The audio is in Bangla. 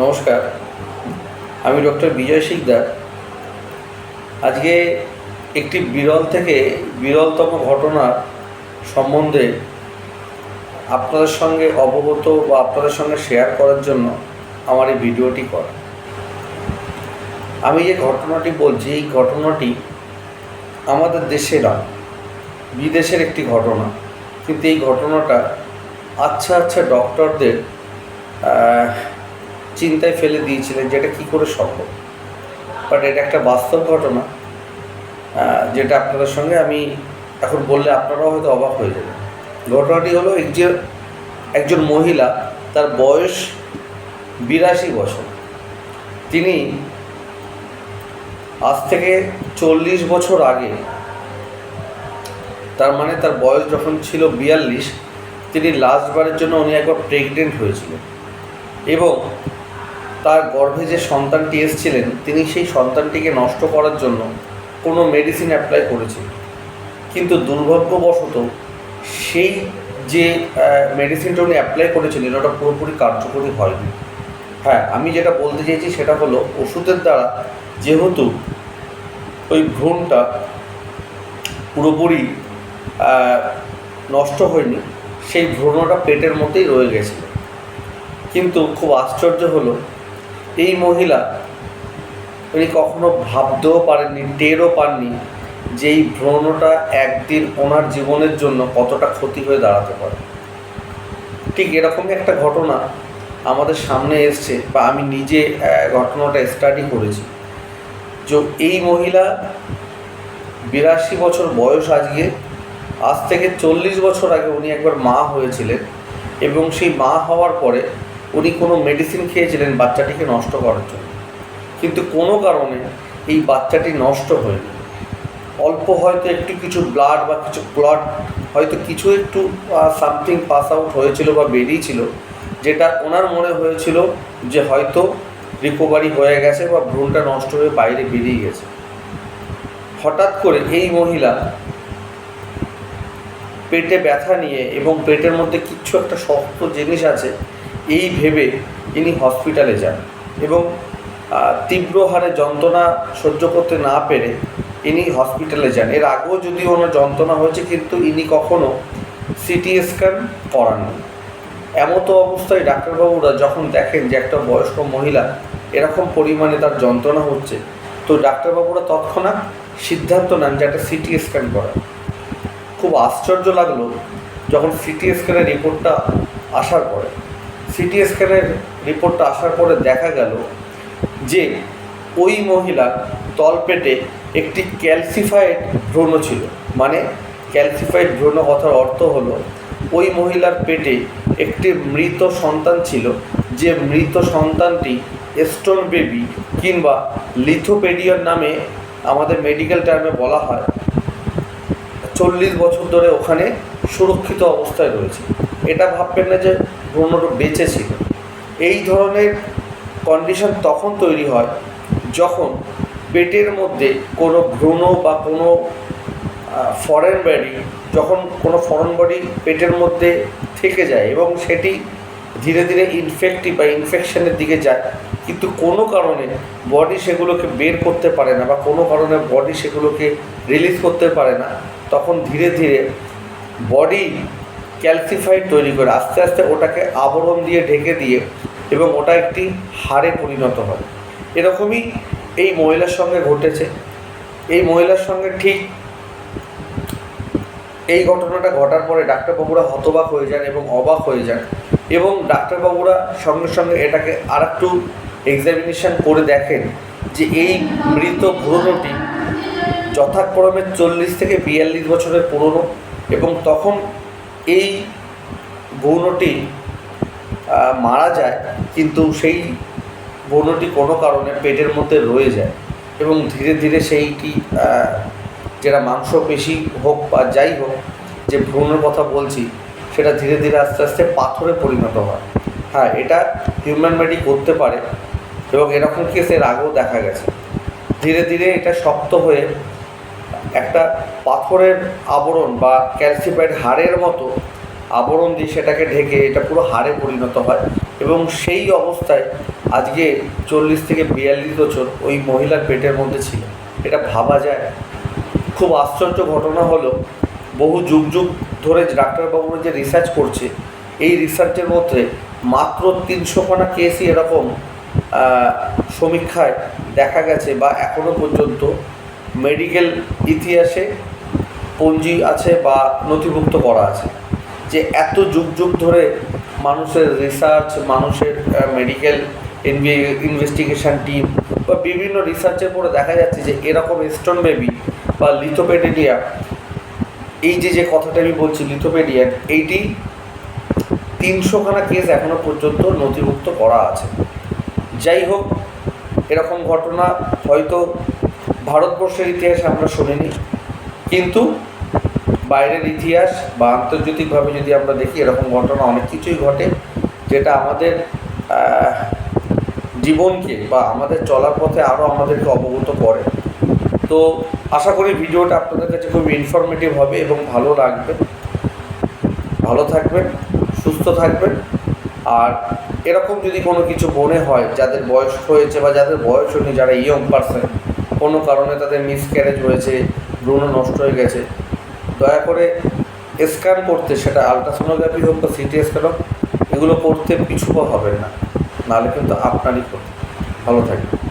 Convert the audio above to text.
নমস্কার, আমি ডক্টর বিজয় শিকদার। আজকে একটি বিরল থেকে বিরলতম ঘটনার সম্বন্ধে আপনাদের সঙ্গে অবগত বা আপনাদের সঙ্গে শেয়ার করার জন্য আমার এই ভিডিওটি করা। আমি যে ঘটনাটি বলছি, এই ঘটনাটি আমাদের দেশে না, বিদেশের একটি ঘটনা। কিন্তু এই ঘটনাটা আচ্ছা আচ্ছা ডক্টরদের চিন্তায় ফেলে দিয়েছিলেন যেটা কি করে সম্ভব। বাট এটা একটা বাস্তব ঘটনা যেটা আপনাদের সঙ্গে আমি এখন বললে আপনারাও হয়তো অবাক হয়ে যাবেন। ঘটনাটি হলো এই যে একজন মহিলা, তার বয়স বিরাশি বছর। তিনি আজ থেকে চল্লিশ বছর আগে, তার মানে তার বয়স যখন ছিল বিয়াল্লিশ, তিনি লাস্টবারের জন্য উনি একবার প্রেগনেন্ট হয়েছিলেন। এবং তার গর্ভে যে সন্তানটি এসেছিলেন, তিনি সেই সন্তানটিকে নষ্ট করার জন্য কোনো মেডিসিন অ্যাপ্লাই করেছিলেন কিন্তু দুর্ভাগ্যবশত সেই যে মেডিসিনটা উনি অ্যাপ্লাই করেছিলেন, ওটা পুরোপুরি কার্যকরী হয়নি। হ্যাঁ আমি যেটা বলতে চাইছি সেটা হলো, ওষুধের দ্বারা যেহেতু ওই ভ্রূণটা পুরোপুরি নষ্ট হয়নি, সেই ভ্রূণটা পেটের মধ্যেই রয়ে গেছে। কিন্তু খুব আশ্চর্য হলো এই মহিলা উনি কখনো ভাবতেও পারেননি, টেরও পাননি যে এই ভ্রূণটা একদিন ওনার জীবনের জন্য কতটা ক্ষতি হয়ে দাঁড়াতে পারে। ঠিক এরকমই একটা ঘটনা আমাদের সামনে এসছে বা আমি নিজে ঘটনাটা স্টাডি করেছি। যে এই মহিলা বিরাশি বছর বয়স আজকে, আজ থেকে চল্লিশ বছর আগে উনি একবার মা হয়েছিলেন এবং সেই মা হওয়ার পরে উনি কোনো মেডিসিন খেয়েছিলেন বাচ্চাটিকে নষ্ট করার জন্য। কিন্তু কোনো কারণে এই বাচ্চাটি নষ্ট হয়নি। অল্প হয়তো একটু কিছু ব্লাড বা কিছু ক্লট হয়তো কিছু একটু সামথিং পাস আউট হয়েছিল বা বেরিয়েছিল, যেটা ওনার মনে হয়েছিল যে হয়তো রিকভারি হয়ে গেছে বা ভ্রূণটা নষ্ট হয়ে বাইরে বেরিয়ে গেছে। হঠাৎ করে এই মহিলা পেটে ব্যথা নিয়ে এবং পেটের মধ্যে কিছু একটা শক্ত জিনিস আছে এই ভেবে ইনি হসপিটালে যান এবং তীব্র হারে যন্ত্রণা সহ্য করতে না পেরে ইনি হসপিটালে যান। এর আগেও যদি ওনার যন্ত্রণা হয়েছে, কিন্তু ইনি কখনো সিটি স্ক্যান করাননি। এমতো অবস্থায় ডাক্তারবাবুরা যখন দেখেন যে একটা বয়স্ক মহিলা এরকম পরিমাণে তার যন্ত্রণা হচ্ছে, তো ডাক্তারবাবুরা তৎক্ষণাৎ সিদ্ধান্ত নেন যে একটা সিটি স্ক্যান করা খুব আশ্চর্য লাগল যখন সিটি স্ক্যানের রিপোর্টটা আসার পরে। সিটি স্ক্যানের রিপোর্টটা আসার পরে দেখা গেল যে ওই মহিলা তলপেটে একটি ক্যালসিফাইড ভ্রূণ ছিল। মানে ক্যালসিফাইড ভ্রূণ কথার অর্থ হলো ওই মহিলার পেটে একটি মৃত সন্তান ছিল, যে মৃত সন্তানটি স্টোন বেবি কিংবা লিথোপেডিয়ার নামে আমাদের মেডিকেল টার্মে বলা হয়। চল্লিশ বছর ধরে ওখানে সুরক্ষিত অবস্থায় রয়েছে। এটা ভাববেন না যে ভ্রূণটা বেঁচে ছিল। এই ধরনের কন্ডিশন তখন তৈরি হয় যখন পেটের মধ্যে কোনো ভ্রূণ বা কোনো ফরেন বডি যখন কোনো ফরেন বডি পেটের মধ্যে থেকে যায় এবং সেটি ধীরে ধীরে ইনফেক্টিভ বা ইনফেকশনের দিকে যায়, কিন্তু কোনো কারণে বডি সেগুলোকে বের করতে পারে না বা কোনো কারণে বডি সেগুলোকে রিলিজ করতে পারে না, তখন ধীরে ধীরে বডি ক্যালসিফাইড তৈরি করে আস্তে আস্তে ওটাকে আবরণ দিয়ে ঢেকে দিয়ে এবং ওটা একটি হাড়ে পরিণত হয়। এরকমই এই মহিলার সঙ্গে ঘটেছে। এই মহিলার সঙ্গে ঠিক এই ঘটনাটা ঘটার পরে ডাক্তারবাবুরা হতবাক হয়ে যান এবং অবাক হয়ে যান এবং ডাক্তারবাবুরা সঙ্গে সঙ্গে এটাকে আর একটু এক্সামিনেশন করে দেখেন যে এই মৃত ভ্রূণটি যথাক্রমে চল্লিশ থেকে বিয়াল্লিশ বছরের পুরনো এবং তখন এই ভ্রূণটি মারা যায়, কিন্তু সেই ভ্রূণটি কোনো কারণে পেটের মধ্যে রয়ে যায় এবং ধীরে ধীরে সেইটি যেটা মাংসপেশি হোক বা যাই হোক যে ভ্রূণের কথা বলছি, সেটা ধীরে ধীরে আস্তে আস্তে পাথরে পরিণত হয়। হ্যাঁ এটা হিউম্যান বডি করতে পারে এবং এরকম কেসের আগেও দেখা গেছে। ধীরে ধীরে এটা শক্ত হয়ে একটা পাথরের আবরণ বা ক্যালসিফাইড হাড়ের মতো আবরণ দিয়ে সেটাকে ঢেকে এটা পুরো হাড়ে পরিণত হয় এবং সেই অবস্থায় আজকে চল্লিশ থেকে বিয়াল্লিশ বছর ওই মহিলার পেটের মধ্যে ছিল। এটা ভাবা যায়। খুব আশ্চর্য ঘটনা হলো, বহু যুগ যুগ ধরে ডাক্তারবাবুরা যে রিসার্চ করছে, এই রিসার্চের মধ্যে মাত্র তিনশো তিনশোখানা কেসই এরকম সমীক্ষায় দেখা গেছে বা এখনও পর্যন্ত মেডিকেল ইতিহাসে পঞ্জি আছে বা নথিভুক্ত করা আছে। যে এত যুগ যুগ ধরে মানুষের রিসার্চ মানুষের মেডিকেল ইনভেস্টিগেশন টিম বা বিভিন্ন রিসার্চের পরে দেখা যাচ্ছে যে এরকম স্টোন বেবি বা লিথোপেডেনিয়া এই যে যে কথাটা আমি বলছি লিথোপেডিয়া এইটি তিনশোখানা কেস এখনও পর্যন্ত নথিভুক্ত করা আছে। যাই হোক, এরকম ঘটনা হয়তো ভারতবর্ষের ইতিহাসে আমরা শুনিনি, কিন্তু বাইরের ইতিহাস বা আন্তর্জাতিকভাবে যদি আমরা দেখি, এরকম ঘটনা অনেক কিছুই ঘটে, যেটা আমাদের জীবনকে বা আমাদের চলার পথে আরও আমাদেরকে অবগত করে। তো আশা করি ভিডিওটা আপনাদের কাছে খুব ইনফরমেটিভ হবে এবং ভালো লাগবে। ভালো থাকবেন, সুস্থ থাকবেন। আর এরকম যদি কোনো কিছু মনে হয়, যাদের বয়স হয়েছে বা যাদের বয়স হয়নি, যারা ইয়ং পার্সন কোনো কারণে তাদের মিসক্যারেজ হয়েছে, ভ্রূণ নষ্ট হয়ে গেছে দয়া করে স্ক্যান করতে সেটা আলট্রাসোনোগ্রাফি হোক বা সিটি স্ক্যান হোক, এগুলো করতে পিছুপা হবেন না। নাহলে কিন্তু আপনারই ক্ষতি। ভালো থাকবেন।